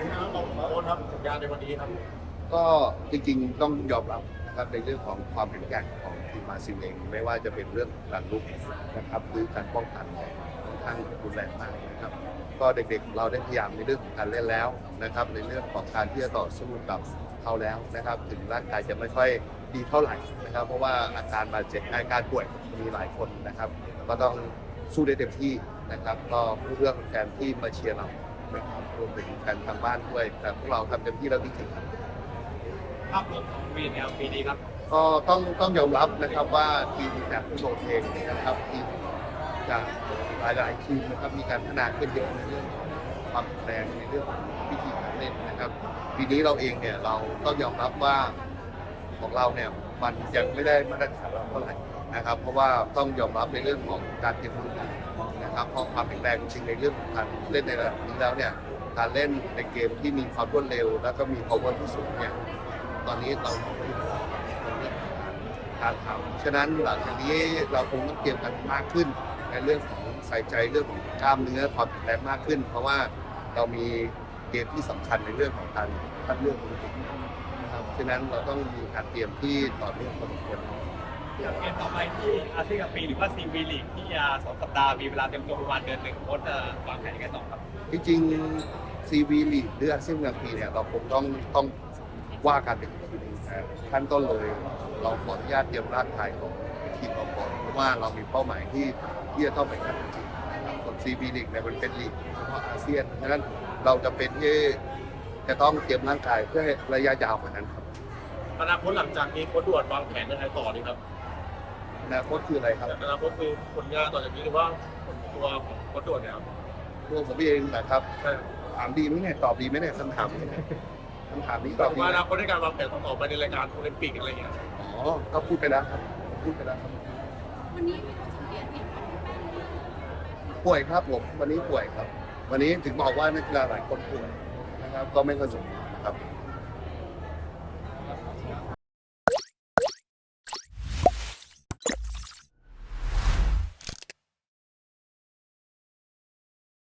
เป็นไงครับเราโค้ชครับผลงานในวันนี้ครับ ก็จริงๆต้องยอมรับนะครับในเรื่องของความแข็งแกร่งของทีมมาซิลเองไม่ว่าจะเป็นเรื่องการลุกนะครับหรือการป้องกันเนี่ยค่อนข้างรุนแรงมากนะครับก็เด็กๆเราได้พยายามในเรื่องของการเล่นแล้วนะครับ ในเรื่องของการที่จะต่อสู้กับเขาแล้วนะครับ ถึงร่างกายจะไม่ค่อยดีเท่าไหร่นะครับ เพราะว่าอาการบาดเจ็บอาการป่วยมีหลายคนนะครับ ก็ต้องสู้ได้เต็มที่นะครับ ก็เพื่อแฟนที่มาเชียร์เรา นะครับรวมถึงแฟนทางบ้านด้วย แต่พวกเราทำเต็มที่แล้วจริงๆครับ ภาพรวมของวีนแอลปีนี้ครับก็ต้องต้องยอมรับนะครับว่าทีมจากผู้โชว์เองนะครับทีมจากหลายๆทีมนะครับมีการพัฒนาขึ้นเยอะในเรื่องของความแข็งแรงในเรื่องของวิธีการเล่นนะครับปีนี้เราเองเนี่ยเราต้องยอมรับว่าของเราเนี่ยมันยังไม่ได้มาตรฐานเราเท่าไหร่ นะครับ เพราะว่าต้องยอมรับในเรื่องของการเตรียมตัวนะครับเพราะความแข็งแรงจริงในเรื่องของการเล่นในระดับนี้แล้วเนี่ยการเล่นในเกมที่มีความรวดเร็ว แล้วก็มี power ที่สูงเนี่ยตอนนี้เราไม่ได้การทำฉะนั้นหลังจากนี้เราคงต้องเตรียมกันมากขึ้น ในเรื่องของใส่ใจเรื่องของกล้ามเนื้อความแข็งแรงมากขึ้น เพราะว่าเรามีเกมที่สำคัญในเรื่องของการคัดเลือกโอลิมปิกนะครับฉะนั้นเราต้องมีการเตรียมที่ต่อเนื่องพอสมควร เกมต่อไปที่อาเซียนกับปีหรือว่าซีวีลีกที่จะสองสัปดาห์มีเวลาเต็มตัวประมาณเดือนหนึ่งโค้ชจะวางแผนยังไงต่อครับ จริงๆซีวีลีกหรืออาเซียนกลางปีเนี่ยเราคงต้องต้องว่ากันอีกทีหนึงนะขั้นต้นเลยเราขออนุญาตเตรียมร่างกายของทีมเราก่อนเพราะว่าเรามีเป้าหมายที่ที่จะต้องไปขั้นจริงนะครับส่วนซีวีลีกเนี่ยมันเป็นลีกเฉพาะอาเซียนฉะนั้นเราจะเป็นที่จะต้องเตรียมร่างกายเพื่อให้ระยะยาวกว่านั้นครับ อนาคตหลังจากนี้โค้ชด่วนวางแผนยังไงต่อดีครับอนาคตคืออะไรครับอนาคตคือผลงานต่อจากนี้หรือว่าผลตัวของโค้ชด่วนเนี่ยครับตัวผมเองนะครับใช่ถามดีไหมเนี่ยตอบดีไหมเนี่ยคำถามนี้เนี่ยคำถามนี้ตอบดีว่าไหอมนาคตในการวางแผนต่อไปในรายการโอลิมปิกอะไรเงี้ยอ๋อก็พูดไปแล้วครับพูดไปแล้วครับวันนี้มีคนสังเกตเห็นความเปลี่ยนแปลงป่วยครับผมวันนี้ป่วยครับ วันนี้ถึงบอกว่านักกีฬาหลายคนป่วยนะครับ ก็ไม่กระสุนนะครับ